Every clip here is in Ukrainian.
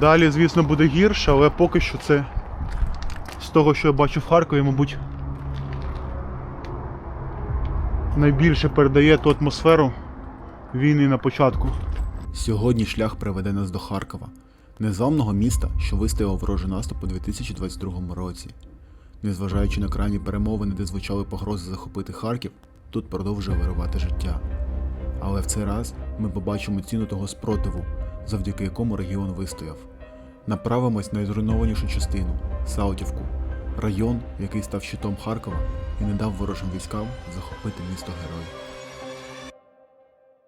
Далі, звісно, буде гірше, але поки що це з того, що я бачу в Харкові, мабуть, найбільше передає ту атмосферу війни на початку. Сьогодні шлях приведе нас до Харкова, незламного міста, що вистояв ворожий наступ у 2022 році. Незважаючи на крайні перемовини, де звучали погрози захопити Харків, тут продовжує вирувати життя. Але в цей раз ми побачимо ціну того спротиву, завдяки якому регіон вистояв. Направимось на найзруйнованішу частину Саутівку, район, який став щитом Харкова і не дав ворожим військам захопити місто герой.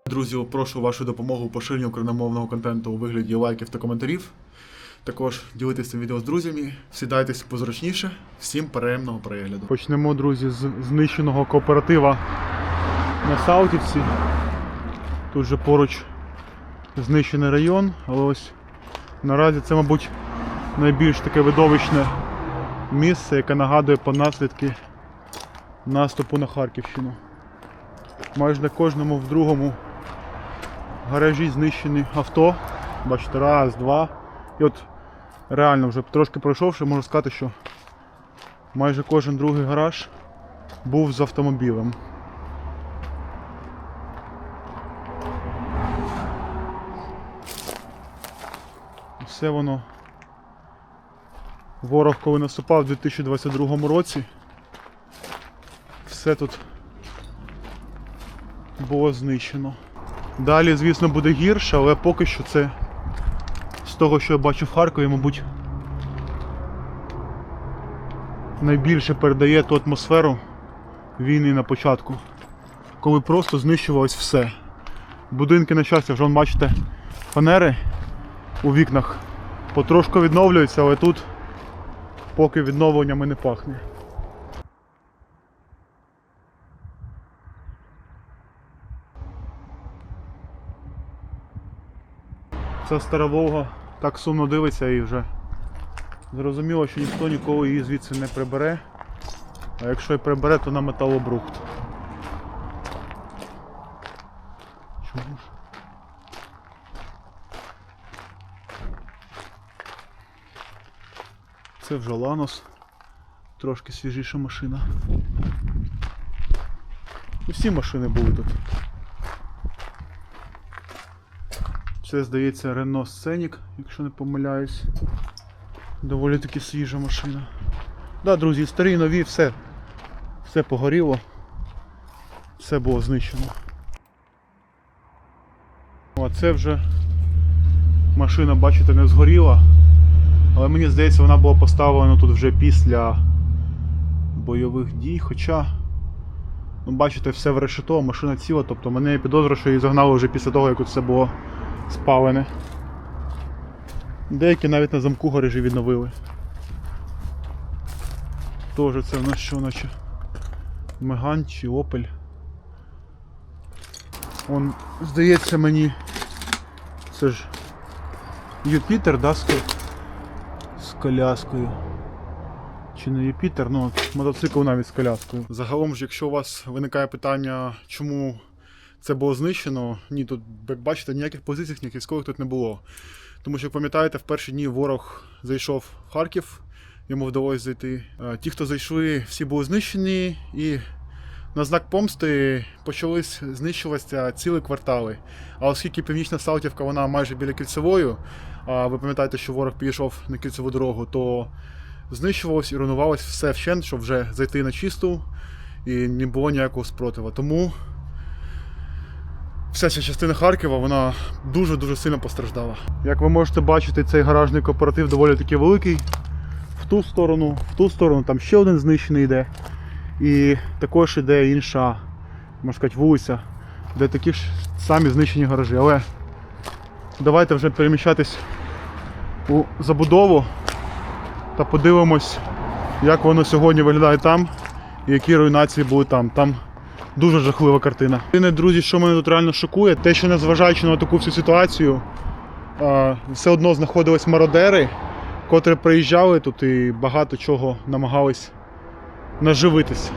Друзі, прошу вашу допомогу у поширенні україномовного контенту у вигляді лайків та коментарів. Також ділитися цим відео з друзями, сідайтеся позручніше. Всім приємного перегляду. Почнемо, друзі, з знищеного кооператива на Саутівці. Тут же поруч знищений район, але ось наразі це, мабуть, найбільш таке видовищне місце, яке нагадує про наслідки наступу на Харківщину. Майже на кожному в другому гаражі знищені авто. Бачите, раз, два. І от реально вже трошки пройшовши, можу сказати, що майже кожен другий гараж був з автомобілем. Все воно. Ворог, коли наступав у 2022 році, все тут було знищено. Далі, звісно, буде гірше, але поки що це з того, що я бачу в Харкові, мабуть, найбільше передає ту атмосферу війни на початку, коли просто знищувалось все. Будинки, на щастя, вже бачите, фанери у вікнах потрошку відновлюються, але тут поки відновленнями не пахне. Ця стара Волга так сумно дивиться і вже зрозуміло, що ніхто ніколи її звідси не прибере. А якщо і прибере, то на металобрухт. Чому ж? Це вже Ланос. Трошки свіжіша машина. Усі машини були тут. Це, здається, Renault Scenic, якщо не помиляюсь. Доволі таки свіжа машина. Да, друзі, старі, нові, все. Все погоріло. Все було знищено. О, це вже машина, бачите, не згоріла. Але мені здається, вона була поставлена тут вже після бойових дій, хоча. Ну, бачите, все в решето, машина ціла, тобто мене підозра, що її загнали вже після того, як це було спалене. Деякі навіть на замку гаражі відновили. Тоже це в нас що наче Меган чи Опель. Он, здається мені, це ж Юпітер, да, з коляскою. Чи не Юпітер, ну мотоцикл навіть з коляскою. Загалом ж, якщо у вас виникає питання, чому це було знищено, ні, тут, як бачите, ніяких позицій, ніяких військових тут не було. Тому що, як пам'ятаєте, в перші дні ворог зайшов в Харків, йому вдалося зайти. Е, Ті, хто зайшли, всі були знищені, і на знак помсти почались знищуватися цілі квартали. А оскільки північна Салтівка вона майже біля кільцевою, а ви пам'ятаєте, що ворог підійшов на кільцеву дорогу, то знищувалось і руйнувалось все вщент, щоб вже зайти на чисту і не було ніякого спротиву. Тому вся ця частина Харкова вона дуже-дуже сильно постраждала. Як ви можете бачити, цей гаражний кооператив доволі таки великий. В ту сторону, в ту сторону там ще один знищений йде. І також іде інша, можна сказати, вулиця, де такі ж самі знищені гаражі. Але давайте вже переміщатись у забудову та подивимось, як воно сьогодні виглядає там і які руйнації були там. Там дуже жахлива картина. Єдине, друзі, що мене тут реально шокує, те, що незважаючи на таку всю ситуацію, все одно знаходились мародери, котрі приїжджали тут і багато чого намагались наживитись.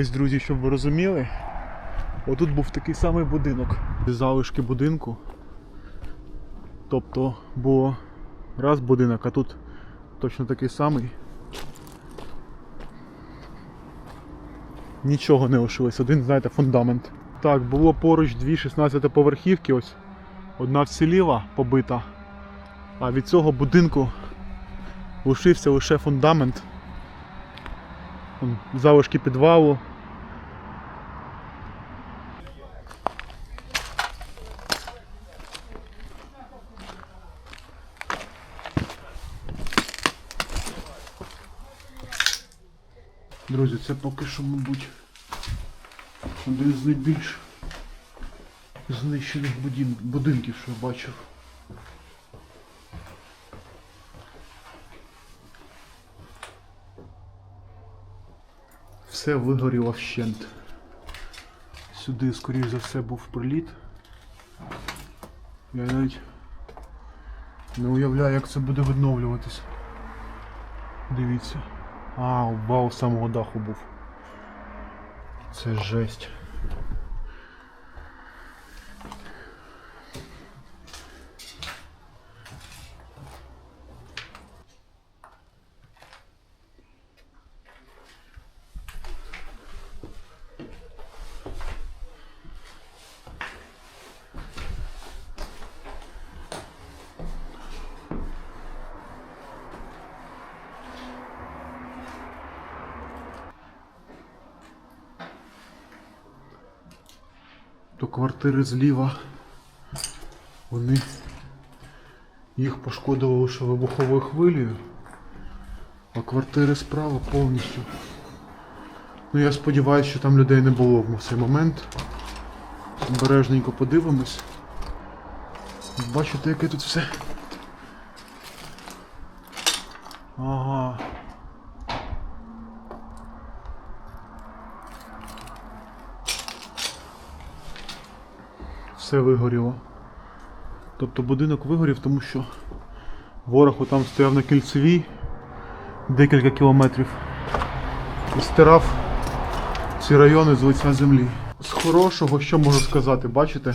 Ось, друзі, щоб ви розуміли, отут був такий самий будинок. Залишки будинку. Тобто було раз будинок, а тут точно такий самий. Нічого не лишилось, один, знаєте, фундамент. Так, було поруч дві 16-поверхівки, ось одна вціліла побита, а від цього будинку лишився лише фундамент. Залишки підвалу. Друзі, це поки що, мабуть, один з найбільш знищених будинків, що я бачив. Все вигоріло вщент. Сюди, скоріш за все, був приліт. Я навіть не уявляю, як це буде відновлюватись. Дивіться. А, у самого даху був. Це жесть. То квартири зліва. Вони їх пошкодило лише вибуховою хвилею, а квартири справа повністю. Ну я сподіваюся, що там людей не було в цей момент. Обережненько подивимось. Бачите, яке тут все. Все вигоріло. Тобто будинок вигорів, тому що ворог там стояв на кільцевій декілька кілометрів і стирав ці райони з лиця землі. З хорошого, що можу сказати, бачите,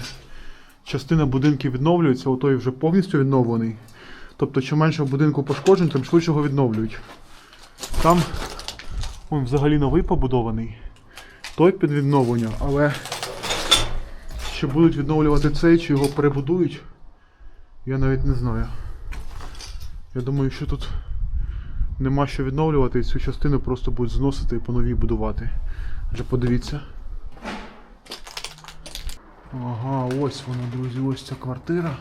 частина будинків відновлюється, той вже повністю відновлений. Тобто, чим менше в будинку пошкоджень, тим швидше його відновлюють. Там він взагалі новий побудований, той під відновлення, але чи будуть відновлювати цей, чи його перебудують, я навіть не знаю. Я думаю, що тут нема що відновлювати, і цю частину просто будуть зносити і по новій будувати. Адже подивіться. Ага, ось вона, друзі, ось ця квартира.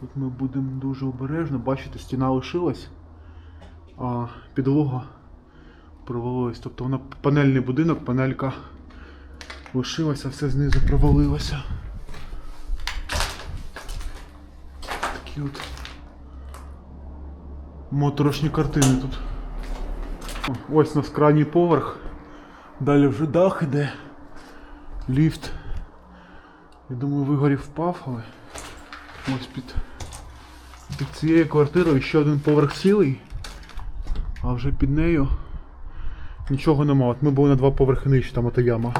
Тут ми будемо дуже обережно. Бачите, стіна лишилась, а підлога провалилась. Тобто вона панельний будинок, панелька лишилася, все знизу провалилося. Такі от моторошні картини тут. Ось у нас крайній поверх. Далі вже дах іде. Ліфт. Я думаю, вигорів впав, але ось під, під цією квартирою ще один поверх цілий, а вже під нею нічого нема. От ми були на два поверхи нижче, там ота яма.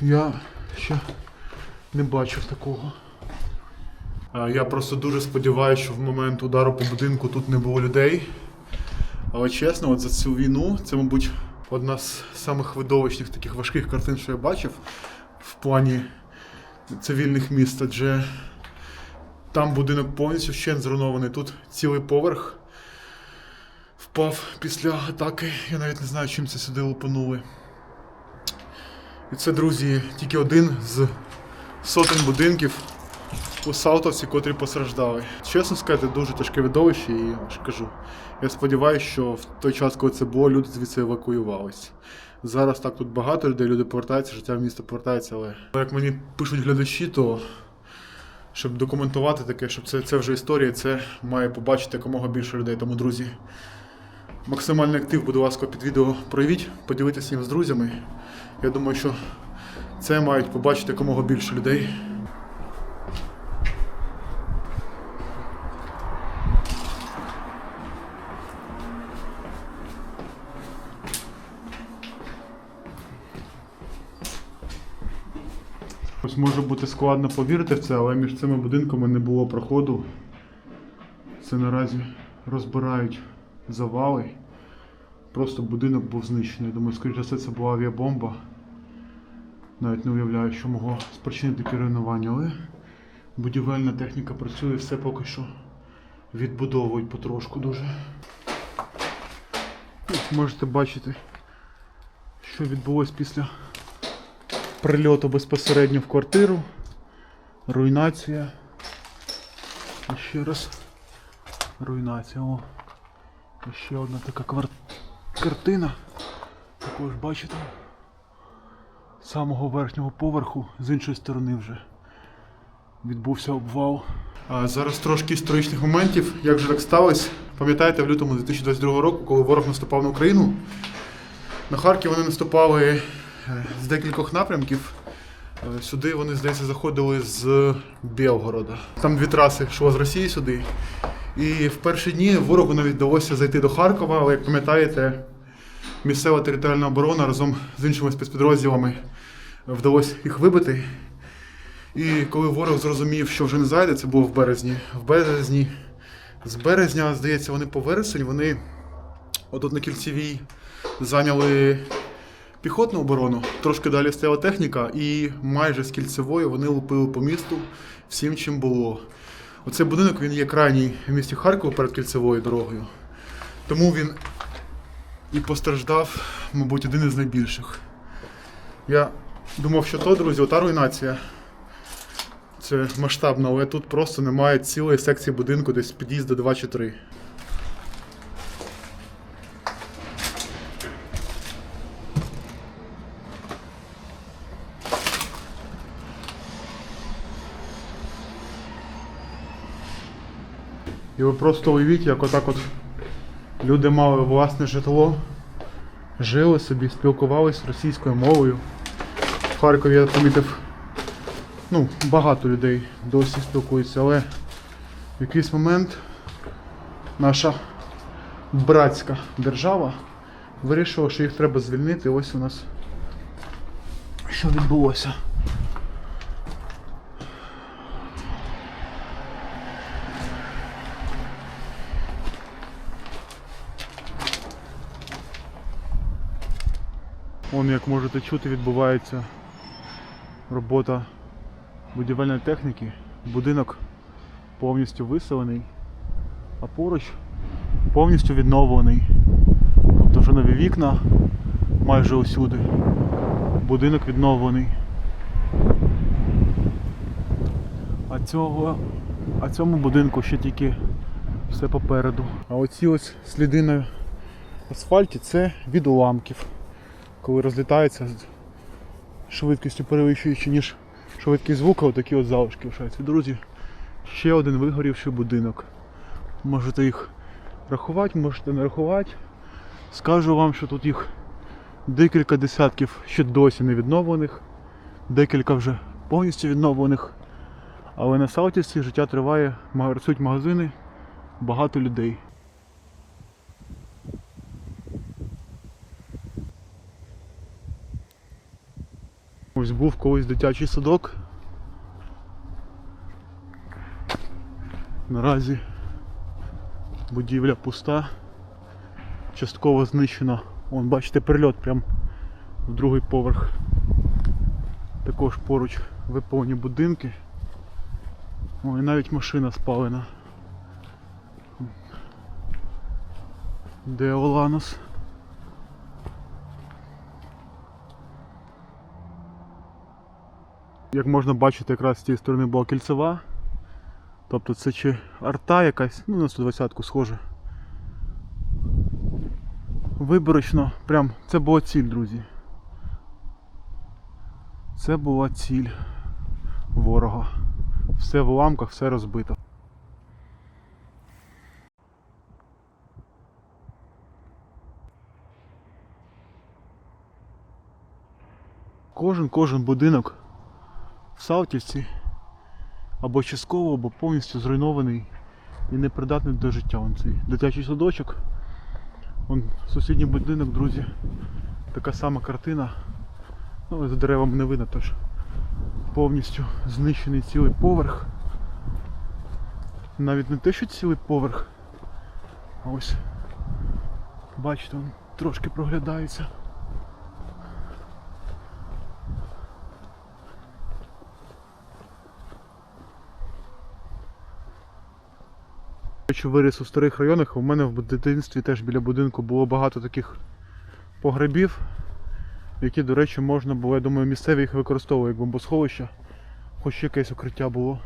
Я ще не бачив такого. Я просто дуже сподіваюся, що в момент удару по будинку тут не було людей. Але чесно, от за цю війну це, мабуть, одна з самих видовищних таких важких картин, що я бачив в плані цивільних міст, адже там будинок повністю ще зруйнований. Тут цілий поверх впав після атаки. Я навіть не знаю, чим це сюди лупанули. І це, друзі, тільки один з сотень будинків у Саутовці, котрі постраждали. Чесно сказати, дуже тяжке видовище, і я ж кажу. Я сподіваюся, що в той час, коли це було, люди звідси евакуювалися. Зараз так тут багато людей, люди повертаються, життя в місто повертається, але як мені пишуть глядачі, то щоб документувати таке, щоб це, це вже історія, це має побачити якомога більше людей. Тому, друзі, Максимальний актив, будь ласка, під відео проявіть, поділитися їм з друзями. Я думаю, що це мають побачити якомога більше людей. Ось може бути складно повірити в це, але між цими будинками не було проходу. Це наразі розбирають завали. Просто будинок був знищений. Думаю, скоріше все, це була авіабомба. Навіть не уявляю, що могло спричинити таке руйнування, але будівельна техніка працює, все поки що відбудовують потрошку дуже. Можете бачити, що відбулось після прильоту безпосередньо в квартиру. Руйнація. І ще раз. Руйнація. О. Ще одна така квар... картина. Також бачите. З самого верхнього поверху, з іншої сторони вже відбувся обвал. А зараз трошки історичних моментів. Як же так сталося? Пам'ятаєте, в лютому 2022 року, коли ворог наступав на Україну, на Харків вони наступали е, з декількох напрямків. Е, Сюди вони, здається, заходили з Білгорода. Там дві траси йшло з Росії сюди. І в перші дні ворогу навіть вдалося зайти до Харкова, але як пам'ятаєте, місцева територіальна оборона разом з іншими спецпідрозділами вдалося їх вибити. І коли ворог зрозумів, що вже не зайде, це було в березні. В березні, з березня, здається, вони по вересень, вони отут на кільцевій зайняли піхотну оборону, трошки далі стояла техніка, і майже з кільцевої вони лупили по місту всім, чим було. Оцей будинок він є крайній в місті Харкова перед кільцевою дорогою. Тому він і постраждав, мабуть, один із найбільших. Я думав, що то, друзі, ота руйнація. Це масштабно, але тут просто немає цілої секції будинку, десь під'їзди 2 чи 3. І ви просто уявіть, як отак от люди мали власне житло, жили собі, спілкувалися російською мовою. В Харкові я помітив ну, багато людей досі спілкуються, але в якийсь момент наша братська держава вирішила, що їх треба звільнити. Ось у нас що відбулося. Вон, як можете чути, відбувається робота будівельної техніки. Будинок повністю виселений, а поруч повністю відновлений. Тобто вже нові вікна майже усюди. Будинок відновлений. А цього, а цьому будинку ще тільки все попереду. А оці ось сліди на асфальті це від уламків, коли розлітаються з швидкістю перевищуючи, ніж швидкість звука, отакі от залишки лишаються. Друзі, ще один вигорівший будинок. Можете їх рахувати, можете не рахувати. Скажу вам, що тут їх декілька десятків ще досі не відновлених, декілька вже повністю відновлених. Але на Салтівці життя триває, ма- магазини, багато людей. Ось був колись дитячий садок. Наразі будівля пуста, частково знищена. Вон, бачите, прильот прям в другий поверх. Також поруч виповнені будинки. О, і навіть машина спалена. Де Оланос? Як можна бачити, якраз з цієї сторони була кільцева. Тобто це чи арта якась, ну на 120-ку схоже. Виборочно, прям це була ціль, друзі. Це була ціль ворога. Все в уламках, все розбито. Кожен кожен будинок Салтівці або частково, або повністю зруйнований і непридатний до життя. Вон цей дитячий садочок. Вон сусідній будинок, друзі. Така сама картина. Ну, за деревами не видно, тож Повністю знищений цілий поверх. Навіть не те, що цілий поверх. А ось, бачите, він трошки проглядається. Що виріс у старих районах, у мене в дитинстві теж біля будинку було багато таких погребів, які, до речі, можна було, я думаю, місцеві їх використовували як бомбосховища, хоч якесь укриття було.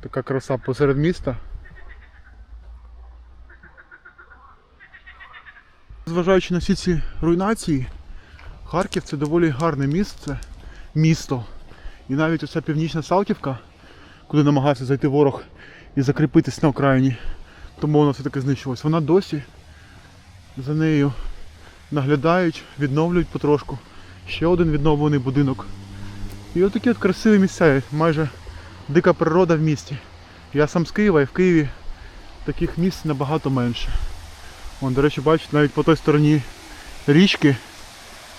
Така краса посеред міста. Зважаючи на всі ці руйнації, Харків це доволі гарне місце, місто. І навіть оця північна Салтівка, куди намагався зайти ворог і закріпитись на окраїні, тому воно все таки знищилось. Вона досі за нею наглядають, відновлюють потрошку. Ще один відновлений будинок. І отакі от красиві місця, майже дика природа в місті. Я сам з Києва і в Києві таких місць набагато менше. Вон, до речі, бачите, навіть по той стороні річки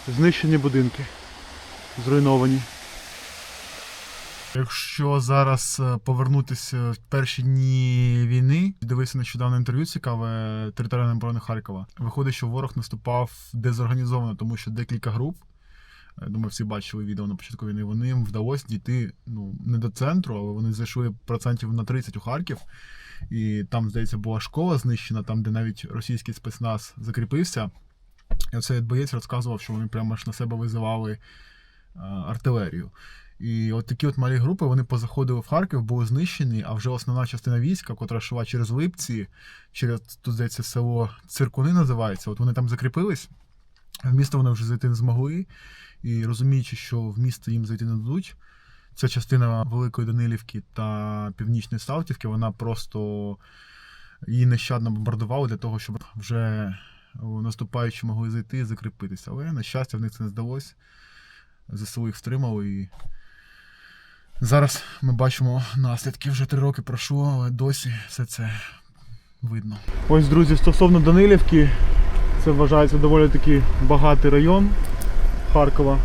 знищені будинки. Зруйновані. Якщо зараз е, повернутися в перші дні війни, дивився нещодавно інтерв'ю цікаве територіальної оборони Харкова. Виходить, що ворог наступав дезорганізовано, тому що декілька груп. Думаю, всі бачили відео на початку війни. Вони їм вдалося дійти ну не до центру, але вони зайшли процентів на 30 у Харків. І там, здається, була школа знищена, там, де навіть російський спецназ закріпився. І оцей боєць розказував, що вони прямо ж на себе визивали е, артилерію. І от такі от малі групи вони позаходили в Харків, були знищені, а вже основна частина війська, котра йшла через Липці, через тут здається село Циркуни називається. От вони там закріпились. В місто вони вже зайти не змогли. І розуміючи, що в місто їм зайти не дадуть, ця частина Великої Данилівки та Північної Салтівки, вона просто її нещадно бомбардували для того, щоб вже наступаючі могли зайти і закріпитися. Але, на щастя, в них це не здалося. ЗСУ їх втримали і зараз ми бачимо наслідки. Вже три роки пройшло, але досі все це видно. Ось, друзі, стосовно Данилівки, це вважається доволі таки багатий район Харкова.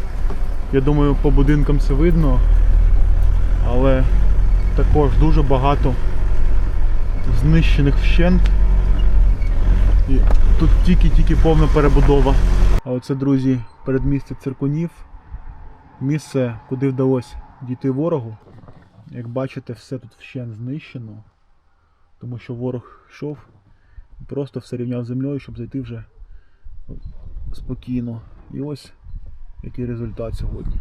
Я думаю, по будинкам це видно, але також дуже багато знищених вщент. І тут тільки-тільки повна перебудова. А оце, друзі, передмістя циркунів. Місце, куди вдалося дійти ворогу. Як бачите, все тут вщен знищено. Тому що ворог йшов і просто все рівняв землею, щоб зайти вже спокійно. І ось який результат сьогодні.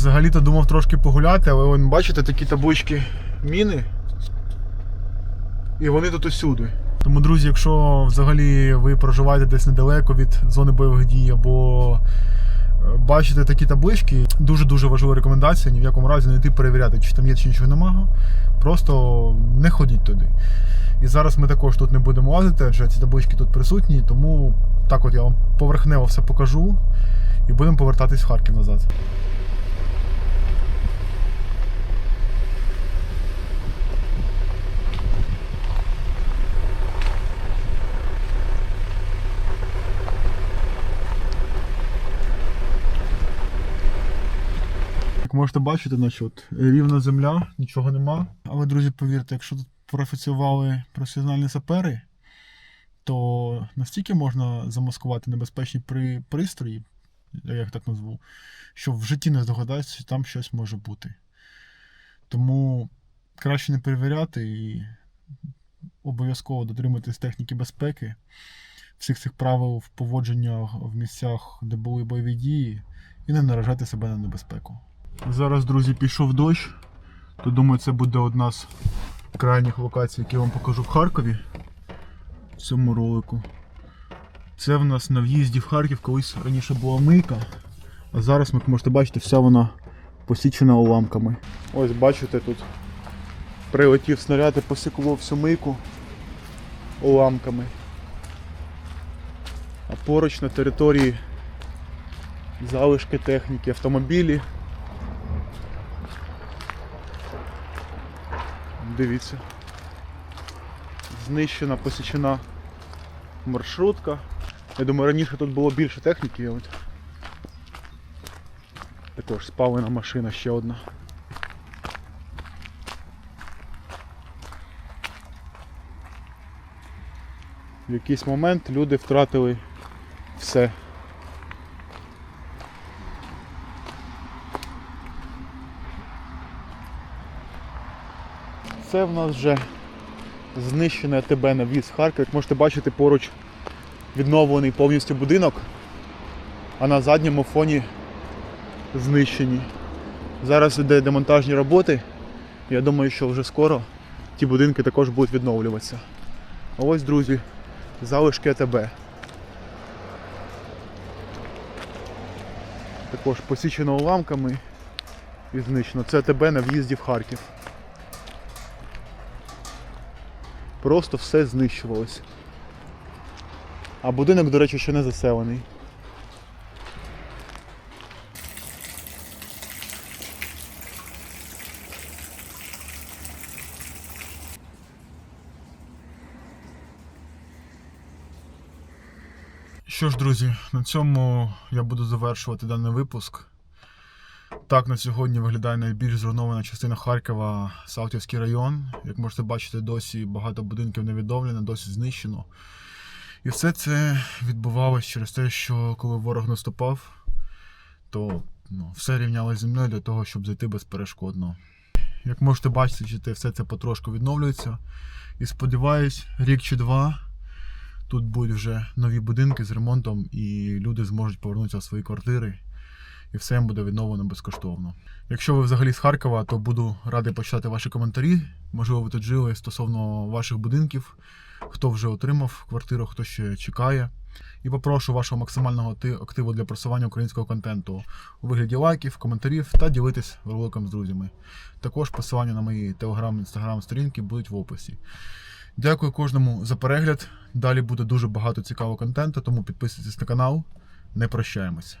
Взагалі-то думав трошки погуляти, але вон, бачите такі таблички міни. І вони тут усюди. Тому, друзі, якщо взагалі ви проживаєте десь недалеко від зони бойових дій або е, бачите такі таблички, дуже-дуже важлива рекомендація ні в якому разі не йти перевіряти, чи там є чи нічого немає. Просто не ходіть туди. І зараз ми також тут не будемо лазити, адже ці таблички тут присутні, тому так от я вам поверхнево все покажу і будемо повертатись в Харків назад. Можете бачити, значить, от, рівна земля, нічого нема. Але, друзі, повірте, якщо тут професіонали професіональні сапери, то настільки можна замаскувати небезпечні при... пристрої, я їх так назву, що в житті не здогадається, що там щось може бути. Тому краще не перевіряти і обов'язково дотримуватись техніки безпеки, всіх цих правил в поводженнях в місцях, де були бойові дії, і не наражати себе на небезпеку. Зараз, друзі, пішов дощ, то думаю, це буде одна з крайніх локацій, які я вам покажу в Харкові в цьому ролику. Це в нас на в'їзді в Харків колись раніше була мийка, а зараз, як можете бачити, вся вона посічена уламками. Ось бачите тут прилетів снаряд і посікло всю мийку уламками. А поруч на території залишки техніки, автомобілі. Дивіться. Знищена, посічена маршрутка. Я думаю, раніше тут було більше техніки. Також спалена машина ще одна. В якийсь момент люди втратили все. Це в нас вже знищене АТБ на віз Харків. Як можете бачити, поруч відновлений повністю будинок, а на задньому фоні знищені. Зараз йде демонтажні роботи. Я думаю, що вже скоро ті будинки також будуть відновлюватися. А ось, друзі, залишки АТБ. Також посічено уламками і знищено. Це АТБ на в'їзді в Харків. Просто все знищувалось. А будинок, до речі, ще не заселений. Що ж, друзі, на цьому я буду завершувати даний випуск. Так на сьогодні виглядає найбільш зруйнована частина Харкова Салтівський район. Як можете бачити, досі багато будинків не відновлено, досі знищено. І все це відбувалося через те, що коли ворог наступав, то ну, все рівнялося з землею для того, щоб зайти безперешкодно. Як можете бачити, все це потрошку відновлюється. І сподіваюсь, рік чи два тут будуть вже нові будинки з ремонтом, і люди зможуть повернутися в свої квартири і все буде відновлено безкоштовно. Якщо ви взагалі з Харкова, то буду радий почитати ваші коментарі. Можливо, ви тут жили стосовно ваших будинків, хто вже отримав квартиру, хто ще чекає. І попрошу вашого максимального активу для просування українського контенту у вигляді лайків, коментарів та ділитись роликом з друзями. Також посилання на мої телеграм інстаграм сторінки будуть в описі. Дякую кожному за перегляд. Далі буде дуже багато цікавого контенту, тому підписуйтесь на канал. Не прощаємось.